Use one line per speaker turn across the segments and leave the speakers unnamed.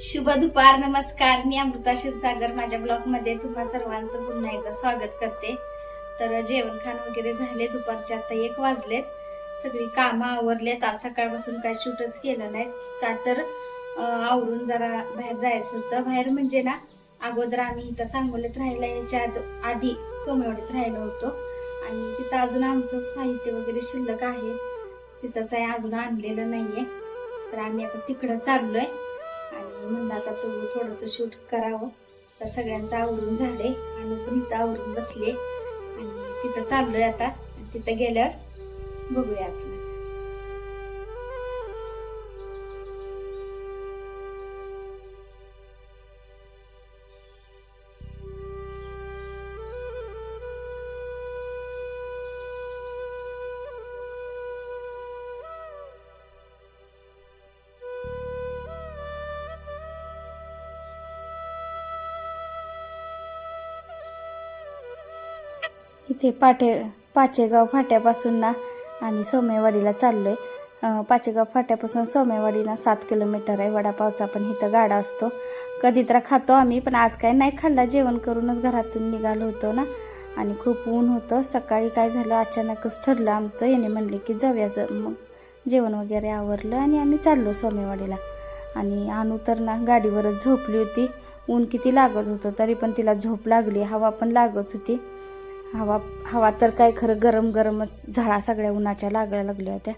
शुभ दुपार नमस्कार. मी अमृता क्षीरसागर. माझ्या ब्लॉगमध्ये तुम्हा सर्वांचं पुन्हा एकदा स्वागत करते. तर जेवण खाण वगैरे झाले दुपारचे आता एक वाजलेत. सगळी कामं आवरलेत. आज सकाळपासून काय शूटच केलं नाही. का तर आवरून जरा बाहेर जायचं होतं. बाहेर म्हणजे ना अगोदर आम्ही इथं सांगोलीत राहायला यायच्या आद- आधी सोमेवाडीत राहिलो होतो. आणि तिथं अजून आमचं साहित्य वगैरे शिल्लक आहे. तिथंच आहे. अजून आणलेलं नाहीये. तर आम्ही आता तिकडं चाललोय. म्हणलं आता तू थोडंसं शूट करावं. तर सगळ्यांचं आवरून झाले आणि पण इथं आवरून बसले आणि तिथं चाललोय आता. तिथं गेल्यावर बघूया आपण. इथे पाटे पाचेगाव फाट्यापासून ना आम्ही सोमेवाडीला चाललो आहे पाचेगाव फाट्यापासून सोमेवाडीला सात किलोमीटर आहे. वडापावचा पण इथं गाडा असतो. कधी तर खातो आम्ही पण आज काय नाही खाल्ला. जेवण करूनच घरातून निघालो होतो ना. आणि खूप ऊन होतं. सकाळी काय झालं? अचानकच ठरलं आमचं. याने म्हणले की जाऊया मग जेवण वगैरे आवरलं आणि आम्ही चाललो सोमेवाडीला आणि आणू तर ना गाडीवरच झोपली होती. ऊन किती लागत होतं तरी पण तिला झोप लागली. हवा पण लागत होती. हवा हवा तर काय खरं गरम गरमच झाडा सगळ्या उन्हाच्या लागायला लागल्या होत्या.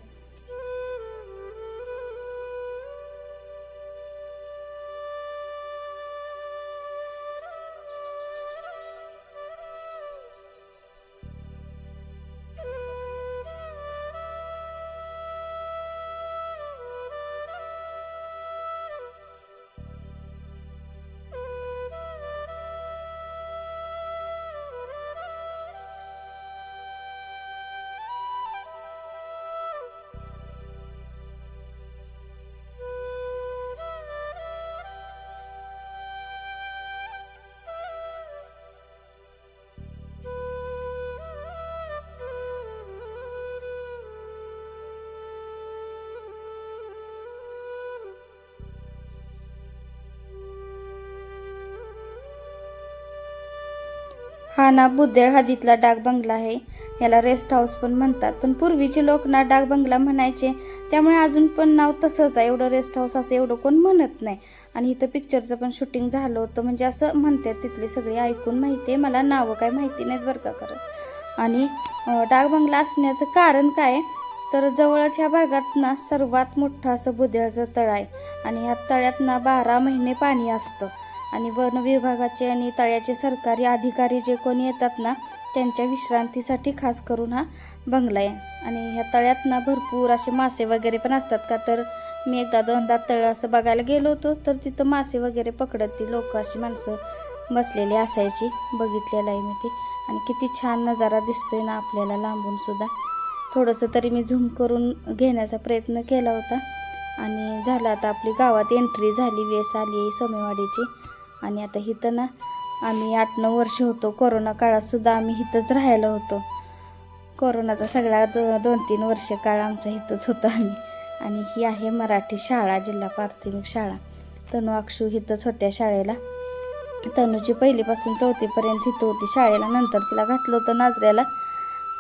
हा ना हदीतला डाक बंगला आहे. याला रेस्ट हाऊस पण म्हणतात. पण पूर्वीचे लोक ना डाक बंगला म्हणायचे. त्यामुळे अजून पण नाव तसंच आहे. एवढं रेस्ट हाऊस असं एवढं कोण म्हणत नाही. आणि इथं पिक्चरचं पण शूटिंग झालं होतं. म्हणजे असं म्हणतात तिथले सगळे. ऐकून माहिती आहे. मला नावं काय माहिती नाहीत बरं का करत आणि डाक बंगला असण्याचं कारण काय? तर जवळच ह्या भागात ना सर्वात मोठं असं बुद्याचं तळ आहे. आणि ह्या तळ्यात ना बारा महिने पाणी असतं. आणि वन विभागाचे आणि तळ्याचे सरकारी अधिकारी जे कोणी येतात ना त्यांच्या विश्रांतीसाठी खास करून हा बंगला आहे. आणि ह्या तळ्यात ना भरपूर असे मासे वगैरे पण असतात का? तर मी एकदा दोनदा तळ असं बघायला गेलो होतो तर तिथं मासे वगैरे पकडत ती लोक अशी माणसं बसलेली असायची बघितलेलं आहे मी ते. आणि किती छान नजारा दिसतोय ना आपल्याला लांबून सुद्धा. थोडंसं तरी मी झूम करून घेण्याचा प्रयत्न केला होता. आणि झालं आता आपली गावात एंट्री झाली वेस आली सोमेवाडीची. आणि आता इथं ना आम्ही आठ नऊ वर्ष होतो. कोरोना काळातसुद्धा आम्ही इथंच राहायला होतो. कोरोनाचा सगळा दो दोन तीन वर्ष काळ आमचा इथंच होता आम्ही. आणि ही आहे मराठी शाळा जिल्हा प्राथमिक शाळा. तनू अक्षू इथंच होत्या शाळेला. तनूची पहिलीपासून चौथीपर्यंत इथं होती शाळेला. नंतर तिला घातलं होतं नाजऱ्याला.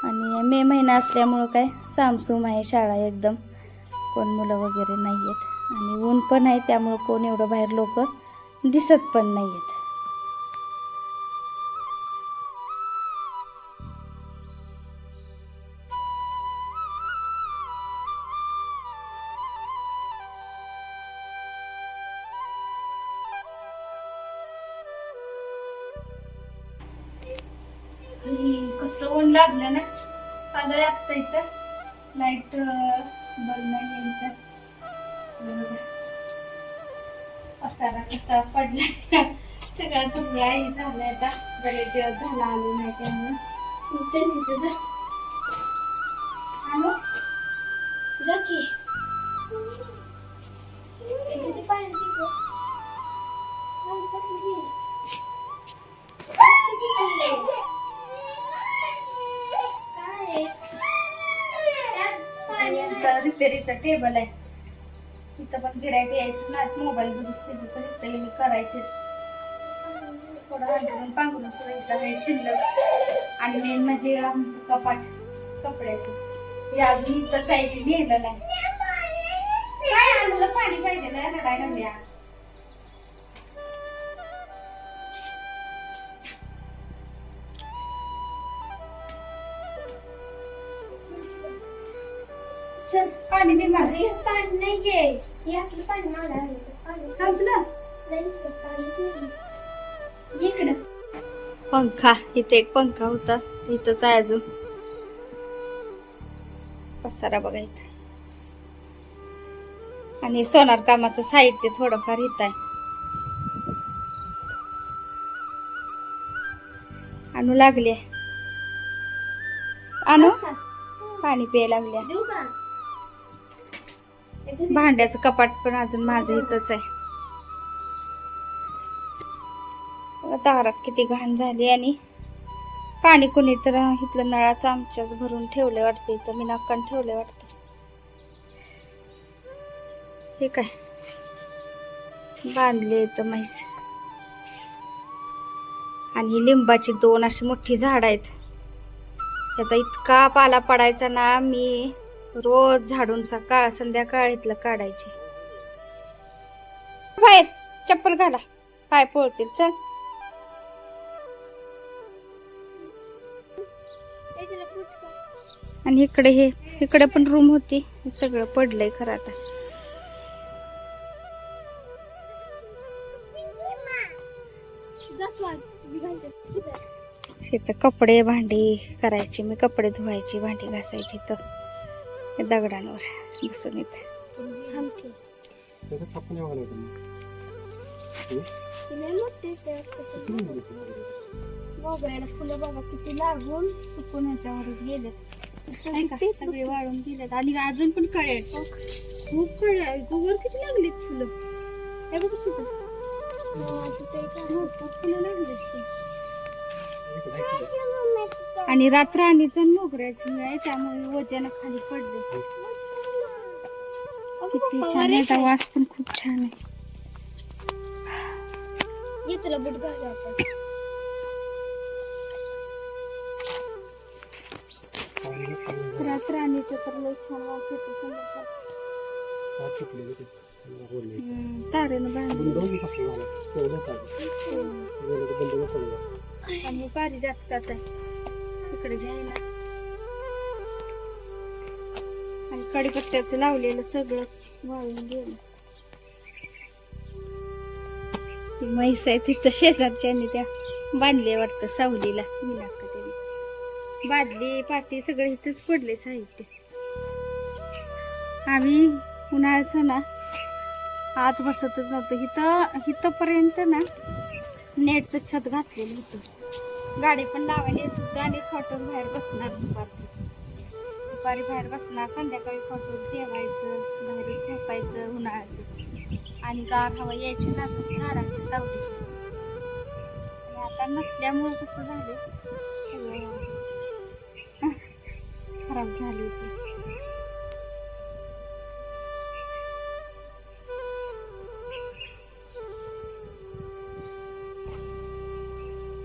आणि मे महिना असल्यामुळं काय सामसूम आहे शाळा एकदम. कोण मुलं वगैरे नाही आहेत आणि ऊन पण आहे त्यामुळं कोण एवढं बाहेर लोक दिसत पण नाही आहेत झाला आलो नाही जा जा की पाणी रिपेरीचा टेबल आहे. इथं पण गिरायक यायचं ना मोबाईल दुरुस्तीचं तर इथं करायचे. थोडं अंतरून पांघरून सुद्धा आहे शिल्लक. आणि मेन म्हणजे आमचं कपाट कपड्याचं. जे अजून इथं जायचे नेलं नाही. काय आम्हाला पाणी पाहिजे रडायला पंखा इथे एक पंखा होता. इथंच आहे अजून. पसारा बघा इथं. आणि सोनार कामाचं साहित्य थोडंफार इथं आहे. आणू लागले आणू? पाणी प्यायला लागल्या?
इथे दे.
भांड्याचं कपाट पण अजून माझं इथंच आहे. दारात किती घाण झाली आणि पाणी कुणी तर इथलं नळाचं आमच्याच भरून ठेवले वाटते इथं मी नाकान ठेवले वाटतं. हे काय? बांधले इथं म्हैस. आणि लिंबाची दोन अशी मोठी झाड आहेत. त्याचा इतका पाला पडायचा ना मी रोज झाडून सकाळ संध्याकाळ इथलं काढायचे. बाहेर चप्पल घाला. पाय पोळतील चल. आणि इकडे हे इकडे पण रूम होती. हे सगळं पडलंय खरं आता. तिथं कपडे भांडी करायची मी कपडे धुवायची भांडी घासायची तर दगडांवर बसून इथे.
मोगऱ्याला फुलं बघा किती लागून
सुकून याच्यावरच गेलेत.
नाही का?
सगळे वाळून गेलेत आणि अजून पण कळे आहेत हो. खूप कळे आहेत वर किती लागलेत फुलं हे बघ तिथं मोठं फुलं लागलेत ते.
आहे.
आणि मोगऱ्याचं आहे त्यामुळे वजन खाली पडले किती छान याचा वास पण खूप छान आहे
ये तुला बुट घालू आपण.
तर लय छान वास येतो संध्याकाळचा. हम्म, तारेनं बांधून आणि पारिजातकाच आहे. इकडे जायला आणि कडीपत्त्याचं लावलेलं सगळं वाळून गेलं. ती म्हैस आहे तिथं शेजारच्यानी त्या बांधले वाटतं सावलीला. बादली पाटी सगळं इथंच पडले साहित्य. आम्ही उन्हाळ्याचं ना आत बसतच नव्हतं. इथं इथंपर्यंत ना नेटचं छत घातलेलं होतं. गाडी पण लावायला येत होतं आणि खॉटवर बाहेर बसणार दुपारचं. दुपारी बाहेर बसणार संध्याकाळी खॉटवर जेवायचं बाहेर झोपायचं उन्हाळ्याचं. आणि गार हवा यायची ना झाडांच्या सावली आणि आता नसल्यामुळं कसं झालं खराब झाली होती.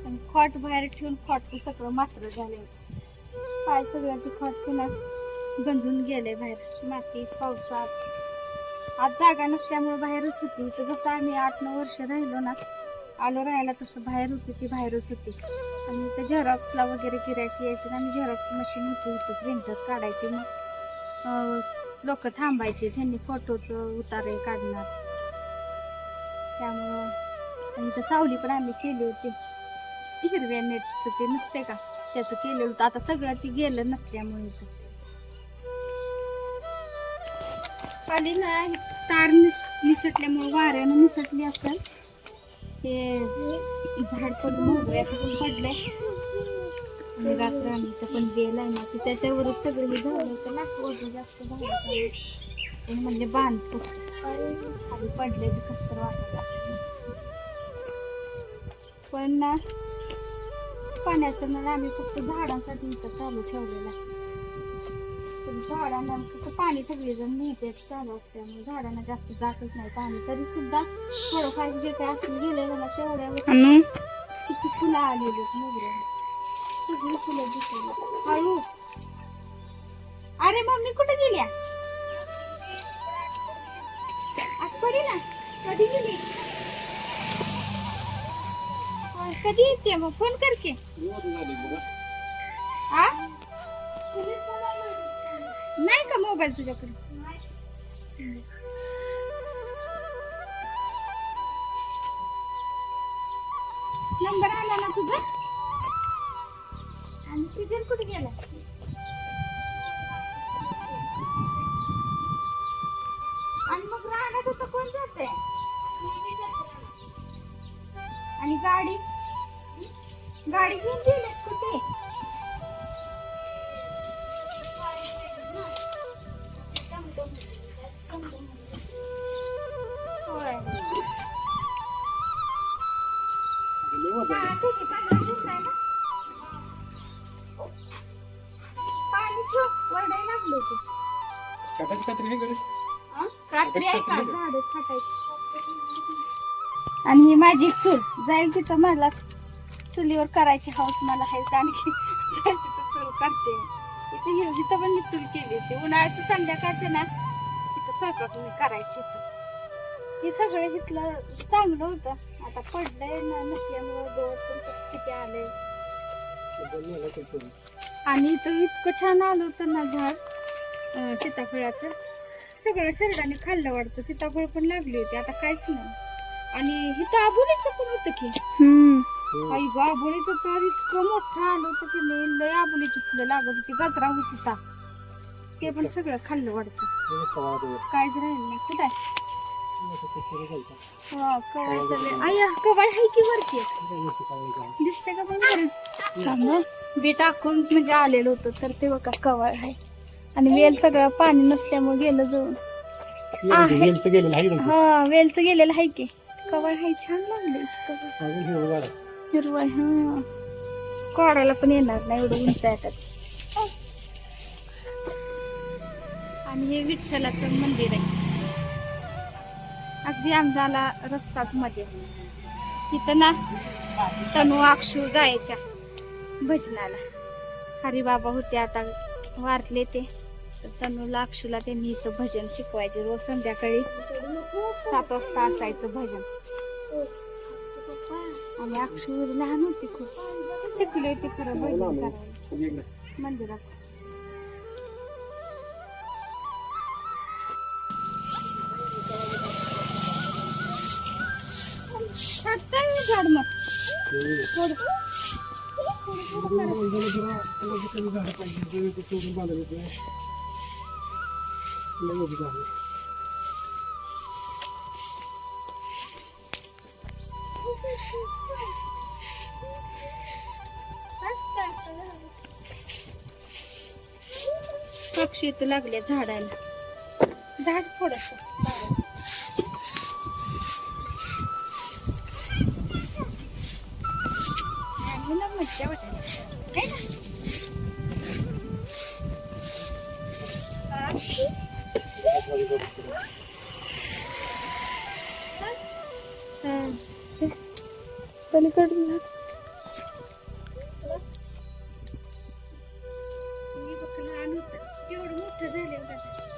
आणि खॉट बाहेर ठेवून खॉटचं सगळं मात्र झाले पाय सगळं ते खॉटचे ना गंजून गेले बाहेर. मातीत पावसात. आज जागा नसल्यामुळे बाहेरच होती. तर जसं आम्ही आठ नऊ वर्ष राहिलो ना आलो राहायला तसं बाहेर होती ती बाहेरच होती. आणि ते झेरॉक्सला वगैरे गिरायक यायचं आणि झेरॉक्स मशीन होती होती प्रिंटर काढायचे मग लोक थांबायचे त्यांनी फोटोचं उतारे काढणार. त्यामुळं आणि तर सावली पण आम्ही केली होती. हिरव्या नेटचं ते नसते का? त्याचं केलं होतं. आता सगळं ते गेलं नसल्यामुळे तर खाली ना तार निस निसटल्यामुळे वाऱ्यानं निसटली असेल. ते झाड पण मोगऱ्याचं पण पडलंय. आणि रातराणीचं पण बेल आहे ना ते त्याच्यावरच सगळं हे झाडाचं ना वजन जास्त झालं ते म्हणजे बांधतो. खाली पडले ते कसं तर वाटायला पण ना पाण्याचं नळ आम्ही फक्त झाडांसाठी इथं चालू ठेवलेलं आहे. पण झाडांना कसं पाणी सगळेजण नेतेच चालू असल्यामुळे झाडांना जास्त जातच नाही पाणी. तरी सुद्धा थोडंफार जे काय असं गेलेलं ना तेवढ्या किती फुलं आलेली मोगऱ्या सगळी फुलं दिसली हळू अरे मम्मी कुठे गेल्या आठवडी ना. कधी गेली? कधी येते मग? फोन कर नाही का मोबाईल तुझ्याकडे? नंबर आला ना तुझा? आणि सिजन कुठे गेला? आणि मग राहण्यात होतं कोण जाते आणि गाडी? गाडी घेऊन गेले. आणि ही माझी चूल. जाईल तिथं मला. चुलीवर करायची हौस मला आहे. आणखी जाईल तिथं चूल करते. इथे तिथं पण मी चूल केली होती. उन्हाळ्याचं संध्याकाळचं ना तिथं स्वयंपाक करायची इथं. हे सगळं इथलं चांगलं होतं. आता पडलंय ना नसल्यामुळं गवत पण कसं किती आलंय. आणि इथं इतकं छान आलं होतं ना झाड अं, सीताफळाचं. सगळं शरीराने खाल्लं वाटतं सीताफळ पण लागली होती आता काहीच नाही. आणि इथं आबोलीचं पण होतं की. आई ग आबोलीचं तर इतकं मोठं आलं होतं की नाही लय आबोलीची फुलं लागत होती गजरा होत होता. ते पण सगळं खाल्लं वाटतं. काहीच राहिलं नाही. कुठं आहे? दिसते का पण बी टाकून म्हणजे आलेलं होतं तर ते बघा कवळ आहे. आणि वेल सगळं पाणी नसल्यामुळे गेलं जवळ आहे.
गेमचं गेलेलं आहे ना
हा वेलचं गेलेलं आहे की. कवळ आहे छान लागले
हिरवं
हा. काढायला पण येणार नाही एवढं उंच त्यात आणि हे विठ्ठलाचं मंदिर आहे. अगदी आमदाला रस्ताच मध्ये. तिथं ना तनू अक्षू जायच्या भजनाला. हरिबाबा होते आता वारले ते. तर तनूला अक्षूला त्यांनी इथं भजन शिकवायचे. रोज संध्याकाळी सात वाजता असायचं भजन. आणि अक्षू लहान होती खूप. शिकले होते खरं भजन करायला. मंदिरात. काय झाड मग पक्षी इथं लागले झाडाला झाड थोडस.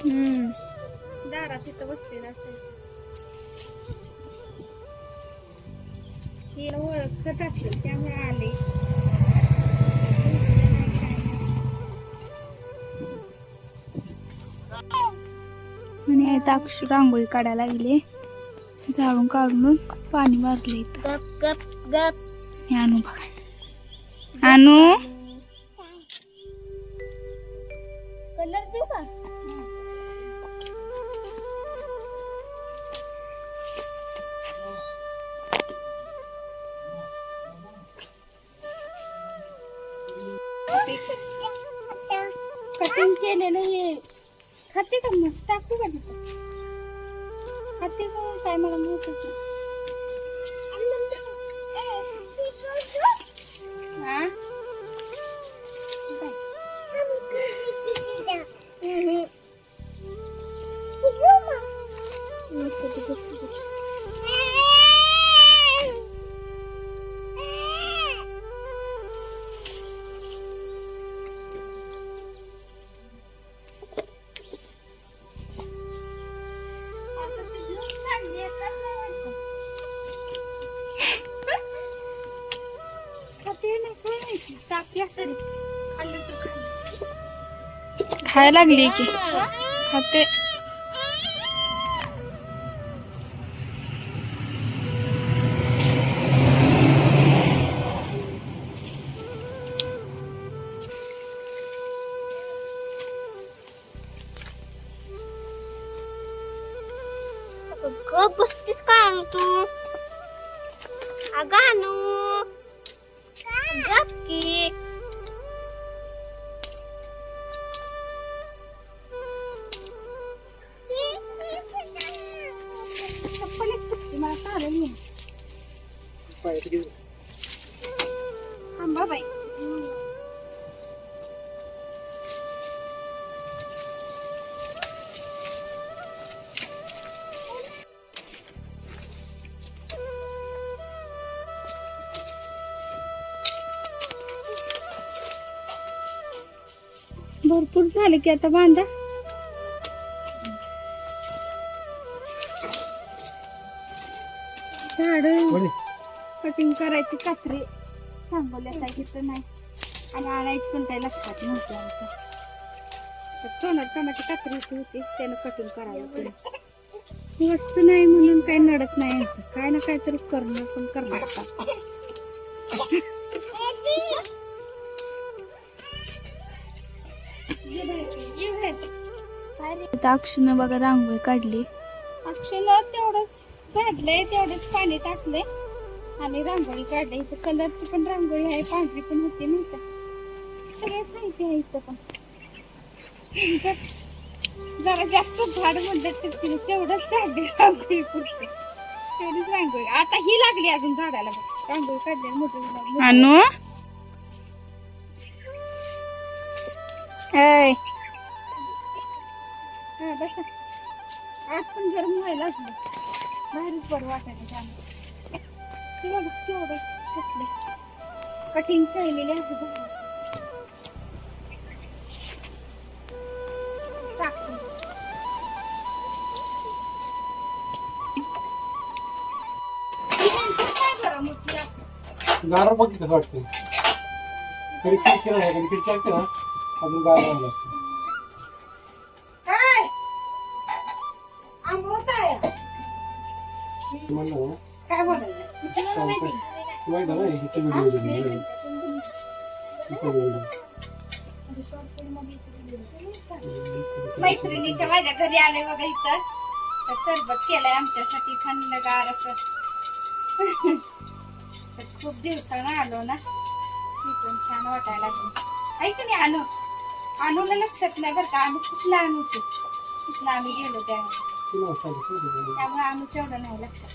दादा. दारात तिथं बसलेलं असायचं. तिला ओळखत असेल त्यामुळे आले.
आणि आता अक्षु रांगोळी काढायला लागली झाडून काढून पाणी मारले
गप गप गप.
हे आणू बघा. आणू
खाते का काय खायला लागली की. खाते.
बसतीस का तू? अगानू गप की.
झाले की आता बांधा. झाड? कटिंग करायची कात्री सांगवल्यात आहे तिथं नाही. आणि आणायची पण काही लक्षात नव्हती तर टोनात टोनाची कात्री होती त्यानं कटिंग करायला वस्तू नाही म्हणून काही नडत नाही काय ना काहीतरी करणं पण करणार इथं अक्षुनं बघा रांगोळी काढली. अक्षुनं तेवढंच झाडलंय तेवढंच पाणी टाकलंय. आणि रांगोळी काढली. इथं कलरची पण रांगोळी आहे पांढरी पण होती नाही का? सगळं साहित्य आहे इथं पण. जर जरा जास्त झाड म्हणलं तर तेवढंच झाडली रांगोळी पुरते. तेवढीच रांगोळी. आता ही लागली अजून झाडाला बघ. रांगोळी काढली मोठं अनु? हा बस. आत पण जर व्हायला असलं बाहेरच बरं वाटायचं जाणं हे बघा केवढं छोटले कठीण चाललेले असं झाडं.
बघ कसं वाटतं तरी खिडकी नाही कधी खिडकी असते ना अजून गार आणलं असतं. म्हणलं
काय
व्हिडिओ
मैत्रिणीच्या माझ्या घरी आले बघा इथं. तर सरबत केलंय आमच्यासाठी थंडगार असं. खूप दिवसानं आलो ना. ती पण छान वाटायला लागली. ऐक नाही आणू आणूला लक्षात नाही बरं का? आम्ही खूप लहान होतो तिथलं आम्ही गेलो त्यावेळेला
किती वाजता
त्यामुळे आम्ही एवढं नाही लक्षात.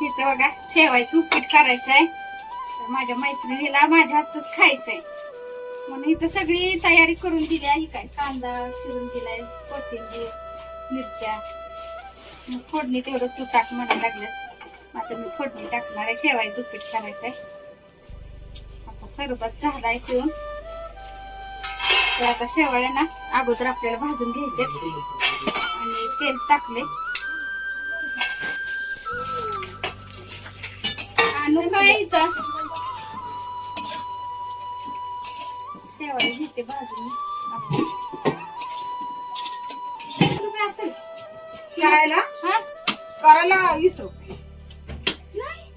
तिथं बघा शेवायचं उपीट करायचंय. तर माझ्या मैत्रिणीला माझ्या हातच खायचंय. म्हणून इथं सगळी तयारी करून दिली आहे. काय कांदा चिरून दिलाय कोथिंबीर मिरच्या. मग फोडणी तेवढं तू टाक म्हणायला लागलं. आता मी फोडणी टाकणार आहे. शेवायचं उपीट करायचंय. आता सरबत झालाय पिऊन. तर आता शेवाळ्या ना अगोदर आपल्याला भाजून घ्यायचे. आणि तेल टाकले. आणू काय इथं? शेवाळी घेते भाजून. रुपये असेल.
करायला?
हा?
करायला वीस रुपये?
नाही,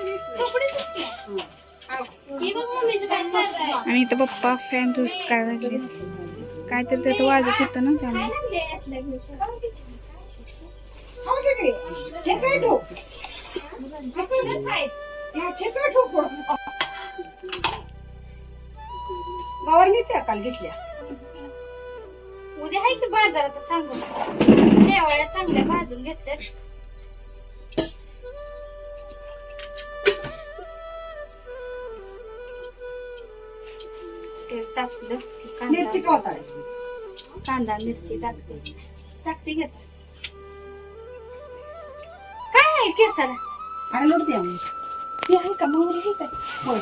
वीस.
आणि इथं पप्पा फॅन दुरुस्त काय लागले काय तर त्याचं वाजत होतं ना त्यामुळे.
काल घेतल्या
उद्या आहे की बाजारात सांगून शेवाळ्या चांगल्या भाजून घेतल्यात. तेल टाकलं कांदा-
मिरची का वाटायची
कांदा मिरची टाकते. टाकते घेत काय आहे केसाला?
आणि नव्हती आम्ही
ते आहे का? मोहरी आहे का?
होय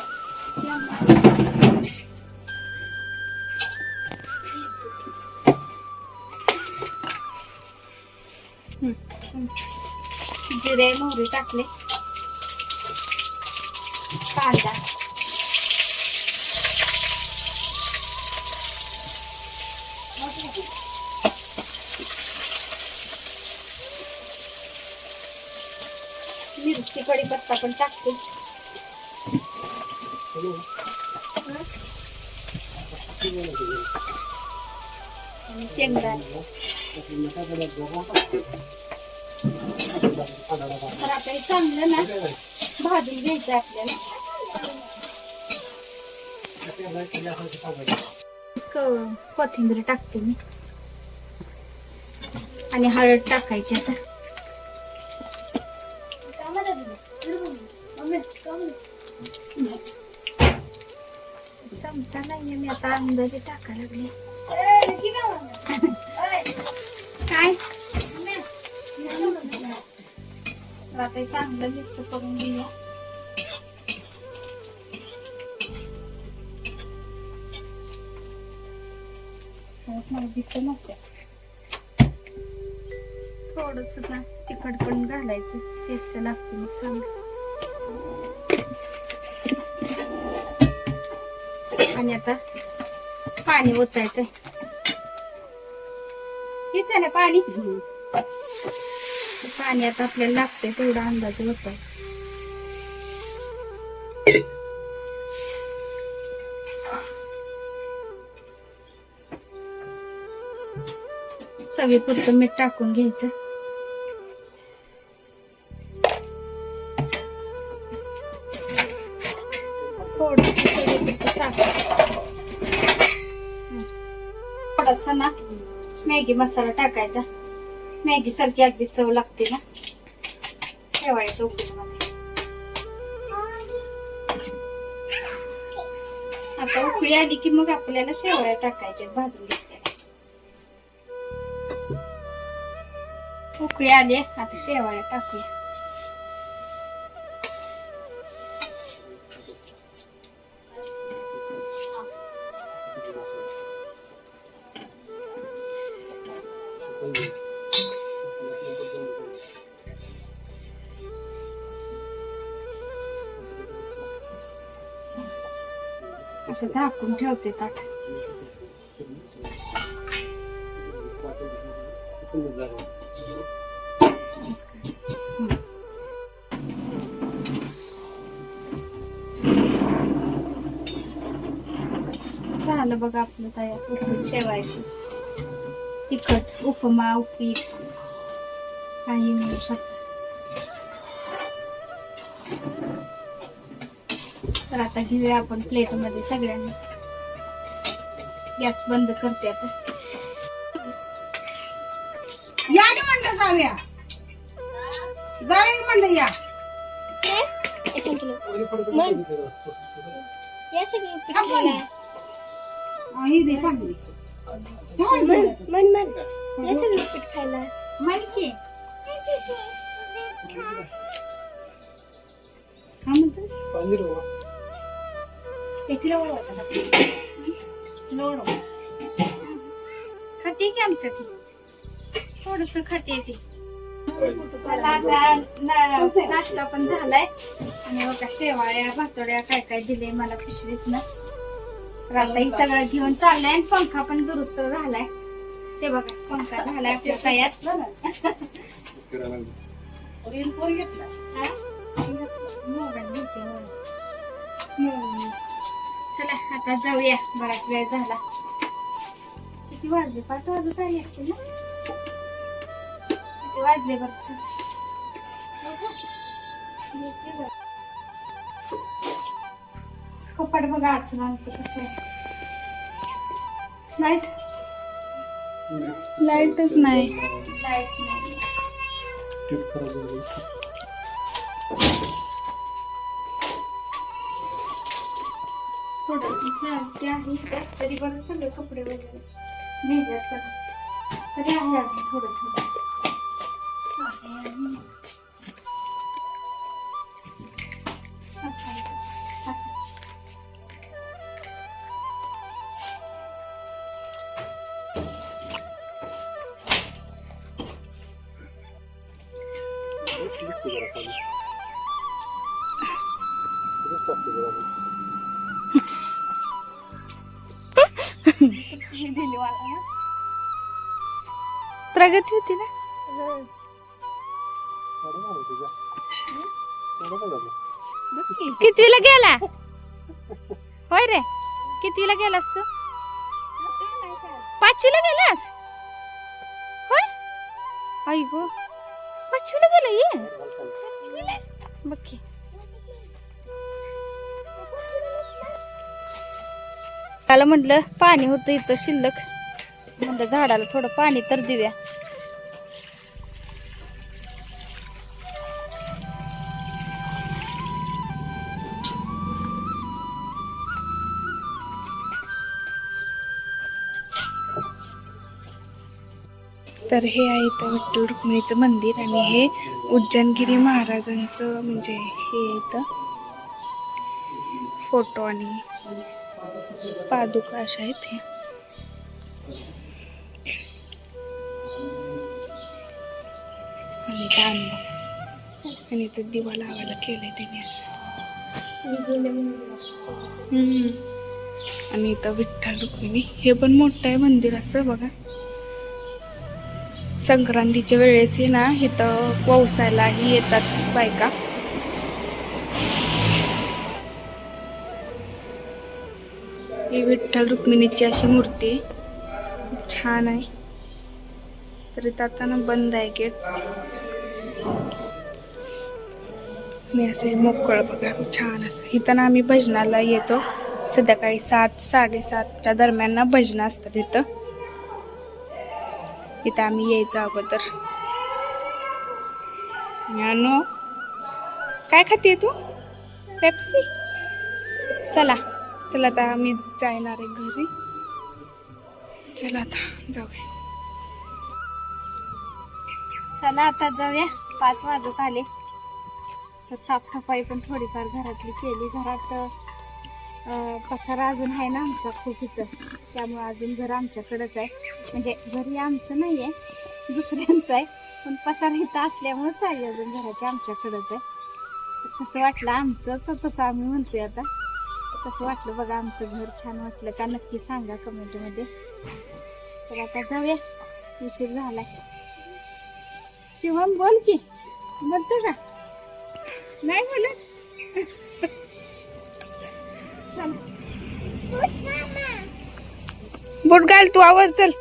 जिरे मोहरी टाकले. कांदा. मिरची कढीपत्ता पण टाकते आणि तर आता हे चांगलं ना भाजून घ्यायचं आपल्याला. कोथिंबीर टाकते मी. आणि हळद टाकायची आता. चमचा नाहीये मी आता अंदाजे टाकायला लागले काय आता चांगलं मिक्स करून घेऊया मला दिसत नसते थोडस ना तिखट पण घालायचं. टेस्ट लागते मग चांगलं. आणि आता पाणी ओतायचंय. हेच आहे ना पाणी? पाणी आता आपल्याला लागतंय तेवढा अंदाज ओतायचं. चवीपुरतं मीठ टाकून घ्यायचं. थोडासा ना मॅगी मसाला टाकायचा. मॅगी सारखी अगदी चव लागते ना. शेवाळ्याच्या उकडीमध्ये आता उकळी आली की मग आपल्याला शेवळ्या टाकायच्या भाजून घेतल्या उकळी आली आता शेवाळ्या टाकूया. झाकून ठेवते ताट. झालं बघा आपलं तयार. शेवायचं तिखट उपमा उपीट काही म्हणू शकता. तर आता घेऊया आपण प्लेटमध्ये सगळ्यांनी. गॅस बंद करते आता.
या की म्हणलं जाऊया. जाऊया म्हणलं या?
या सगळी
हा, ही दे पाणी.
मन मन मन या सगळी उपीट खायला.
माहिती
का. ना. तिला ओळख.
खाते की आमच्या ती थोडस खाते ती चला आता ना- नाश्ता पण झालाय आणि बघा शेवाळ्या भातोड्या काय काय दिले मला पिशवीत ना सगळं घेऊन चाललंय आणि पंखा पण दुरुस्त झालाय ते बघा पंखा झालाय आपल्या तयार. हा? मोबाईल घेते मोबाईल. हम्म. चला आता जाऊया. बराच वेळ झाला. किती वाजले? पाच वाजत आले असते ना? किती वाजले बरच कपाट बघा आजचं आमचं कसं आहे. लाइट
लाईटच नाही.
लाइट नाही. थोडीशी सारखी आहे त्यात तरी बरं सगळे कपडे वगैरे नेल्यात बघा तरी आहे अजून थोडं थोडं होती ना?
थोडं
गेला? होय रे. कितीला गेलास तू? पाचवीला गेलास? होय? आई गो. पाचवीला गेला ये? बघ त्याला म्हटलं पाणी होतं इथं शिल्लक. म्हणलं झाडाला थोडं पाणी तर देऊया.
तर हे आहे इथं विठ्ठल रुक्मिणीचं मंदिर आणि हे उज्जैनगिरी महाराजांचं म्हणजे हे इथं फोटो आणि पादुका अशा आहेत हे. आणि इथं आणि इथं दिवा लावायला केलंय त्यांनी असं. आणि इथं विठ्ठल रुक्मिणी. हे पण मोठं आहे मंदिर असं बघा. संक्रांतीच्या वेळेस हे ना इथं ववसायलाही येतात बायका. ही विठ्ठल रुक्मिणीची अशी मूर्ती छान आहे. तर इथं आता ना बंद आहे गेट. मी असे मोकळं बघा छान असं. इथं ना आम्ही भजनाला यायचो. संध्याकाळी सात साडेसातच्या दरम्यान ना भजनं असतात इथं. इथं आम्ही यायचं अगोदर. ज्ञानो काय खाते तू? पेप्सी? चला चला आता आम्ही जाणार आहे घरी. चला आता जाऊया.
चला आता जाऊया. पाच वाजत आले. तर साफसफाई पण थोडीफार घरातली केली. घरात पसारा अजून आहे ना आमचा खूप इथं. त्यामुळं अजून घर आमच्याकडंच आहे. म्हणजे घरी आमचं नाही आहे दुसऱ्यांचं आहे. पण पसारा इथं असल्यामुळंच चालली अजून घराच्या आमच्याकडंच आहे. कसं वाटलं आमचंच तसं आम्ही म्हणतोय आता. कसं वाटलं बघा आमचं घर छान वाटलं का नक्की सांगा कमेंटमध्ये तर आता जाऊया. उशीर झालाय. शिवम बोल की. म्हणतो का? नाही बोलत?
बोट घाल तू आवर चल.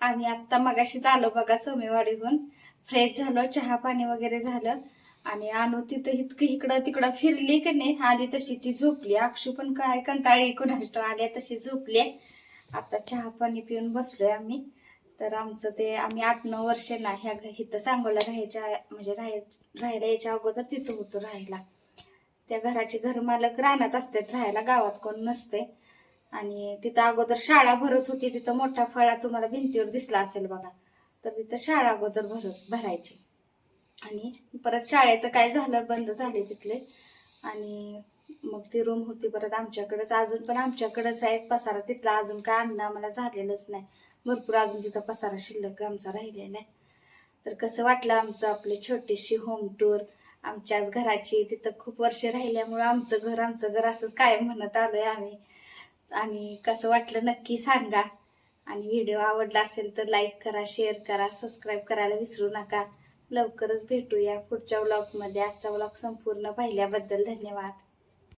आम्ही आत्ता मगाशीच आलो बघा सोमेवाडीहून. फ्रेश झालो चहा पाणी वगैरे झालं. आणि आणू तिथं इतकं इकडं तिकडं फिरली की नाही आली तशी ती झोपली. अक्षू पण काय कंटाळी कुणाष्ट आल्या तशी झोपली आता चहा पाणी पिऊन बसलोय आम्ही. तर आमचं ते आम्ही आठ नऊ वर्ष ना ह्या इथं सांगोला राहायच्या म्हणजे राहाय राहायला यायच्या अगोदर तिथं होतो राहायला. त्या घराचे घरमालक रानात असतात राहायला गावात कोण नसते. आणि तिथं अगोदर शाळा भरत होती तिथं मोठा फळा तुम्हाला भिंतीवर दिसला असेल बघा. तर तिथं शाळा अगोदर भरत भरायची. आणि परत शाळेचं काय झालं बंद झाले तिथले. आणि मग ती रूम होती परत आमच्याकडेच. अजून पण आमच्याकडेच आहे पसारा तिथला. अजून काय आणणं आम्हाला झालेलंच नाही. भरपूर अजून तिथं पसारा शिल्लक आमचा राहिलेला आहे. तर कसं वाटलं आमचं आपली छोटीशी होम टूर आमच्याच घराची तिथं खूप वर्ष राहिल्यामुळं आमचं घर आमचं घर असंच काय म्हणत आलोय आम्ही. आणि कसं वाटलं नक्की सांगा. आणि व्हिडिओ आवडला असेल तर लाईक करा शेअर करा सबस्क्राईब करायला विसरू नका. लवकरच भेटूया पुढच्या व्लॉगमध्ये आजचा व्लॉग संपूर्ण पाहिल्याबद्दल धन्यवाद.